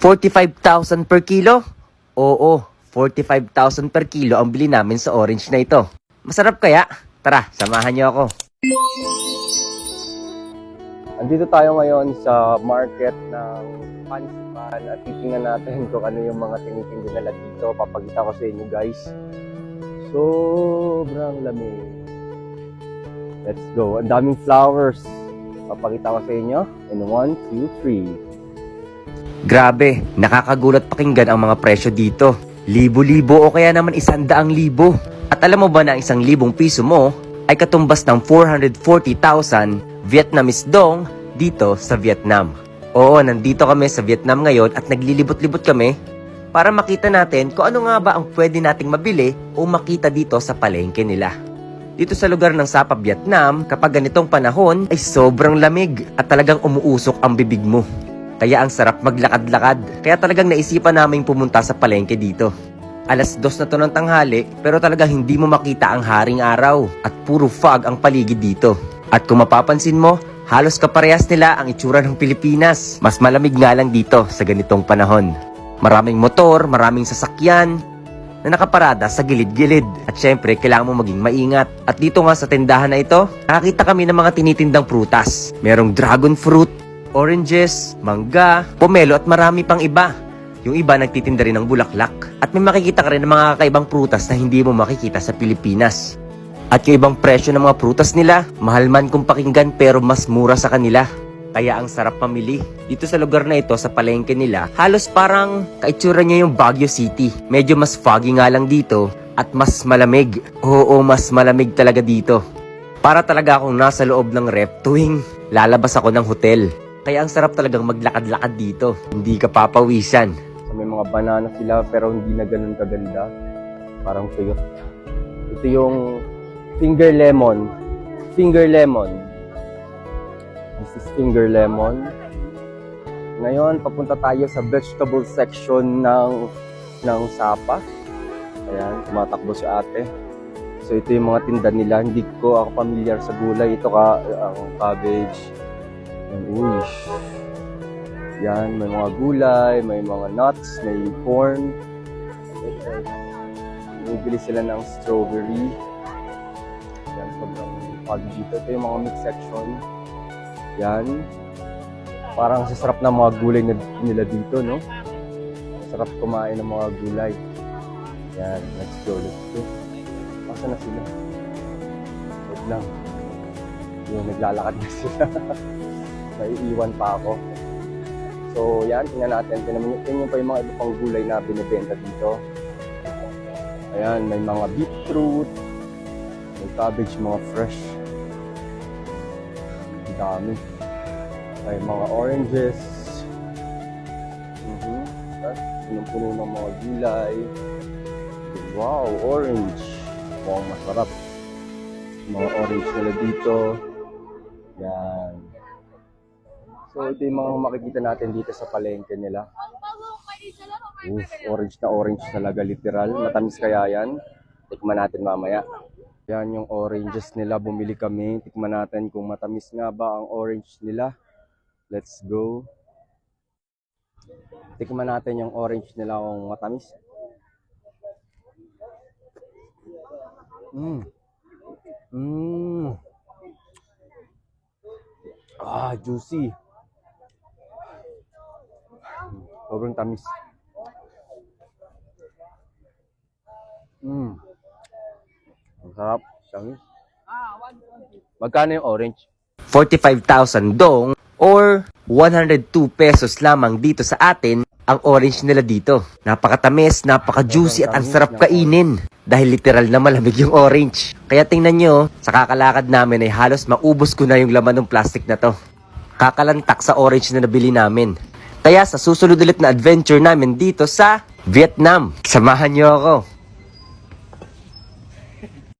45,000 per kilo? Oo, 45,000 per kilo ang bili namin sa orange na ito. Masarap kaya? Tara, samahan niyo ako. Andito tayo ngayon sa market ng Pansipan at titingnan natin kung ano yung mga tinitinda nila dito. Papakita ko sa inyo guys. Sobrang lamig. Let's go. Ang daming flowers. Papakita ko sa inyo. In 1, 2, 3. Grabe, nakakagulat pakinggan ang mga presyo dito. Libo-libo o kaya naman isandaang libo. At alam mo ba na ang isang libong piso mo ay katumbas ng 440,000 Vietnamese dong dito sa Vietnam. Oo, nandito kami sa Vietnam ngayon at naglilibot-libot kami para makita natin kung ano nga ba ang pwede nating mabili o makita dito sa palengke nila. Dito sa lugar ng Sapa, Vietnam, kapag ganitong panahon ay sobrang lamig at talagang umuusok ang bibig mo. Kaya ang sarap maglakad-lakad. Kaya talagang naisipan naming pumunta sa palengke dito. Alas dos na to ng tanghali pero talagang hindi mo makita ang haring araw at puro fog ang paligid dito. At kung mapapansin mo, halos kaparehas nila ang itsura ng Pilipinas. Mas malamig nga lang dito sa ganitong panahon. Maraming motor, maraming sasakyan, na nakaparada sa gilid-gilid. At syempre, kailangan mo maging maingat. At dito nga sa tindahan na ito, nakakita kami ng mga tinitindang prutas. Merong dragon fruit, oranges, mangga, pomelo at marami pang iba. Yung iba nagtitinda rin ng bulaklak. At may makikita ka rin ng mga kakaibang prutas na hindi mo makikita sa Pilipinas. At yung ibang presyo ng mga prutas nila, mahal man kung pakinggan pero mas mura sa kanila. Kaya ang sarap mamili. Dito sa lugar na ito, sa palengke nila, halos parang kaitsura niya yung Baguio City. Medyo mas foggy nga lang dito at mas malamig. Oo, mas malamig talaga dito. Para talaga akong nasa loob ng rep tuwing lalabas ako ng hotel. Kaya ang sarap talagang maglakad-lakad dito. Hindi ka papawisan. May mga banana sila pero hindi na ganun kaganda. Parang tuyo. Ito yung finger lemon. Finger lemon. This is finger lemon. Ngayon, papunta tayo sa vegetable section ng ng Sapa. Ayan, tumatakbo si ate. So ito yung mga tinda nila. Hindi ko ako familiar sa gulay. Ito ka, ang cabbage. Yan, uy. Yan, may mga gulay, may mga nuts, may corn. Bumibili sila ng strawberry. Yan, sobrang pag dito. Ito yung mga mix section. Yan. Parang sasarap na mga gulay na, nila dito, no? Sarap kumain ng mga gulay. Yan, let's go, let's go. Masa na sila? Wait lang. Yung naglalakad na sila. Naiiwan pa ako. So, yan, tingnan natin. Tingnan, tingnan pa yung mga iba pang gulay na binibenta dito. Ayan, may mga beetroot, may cabbage, mga fresh. Ang dami. May mga oranges. Mhm. Tapos, punong-puno ng mga gulay. Wow, orange. Mukhang masarap. Mga orange nila dito. Yan. So, ito yung mga makikita natin dito sa palengke nila. Oof, orange na orange talaga, literal. Matamis kaya yan. Tikman natin mamaya. Yan yung oranges nila. Bumili kami. Tikman natin kung matamis nga ba ang orange nila. Let's go. Tikman natin yung orange nila kung matamis. Mmm. Mmm. Ah, juicy. Sobrang tamis. Mmm. Ang sarap. Tamis. Magkano yung orange? 45,000 dong or 102 pesos lamang dito sa atin ang orange nila dito. Napakatamis, napaka-juicy at ang sarap kainin dahil literal na malamig yung orange. Kaya tingnan nyo, sa kakalakad namin ay halos maubos ko na yung laman ng plastic na to. Kakalantak sa orange na nabili namin. Kaya sa susunod ulit na adventure namin dito sa Vietnam, samahan nyo ako.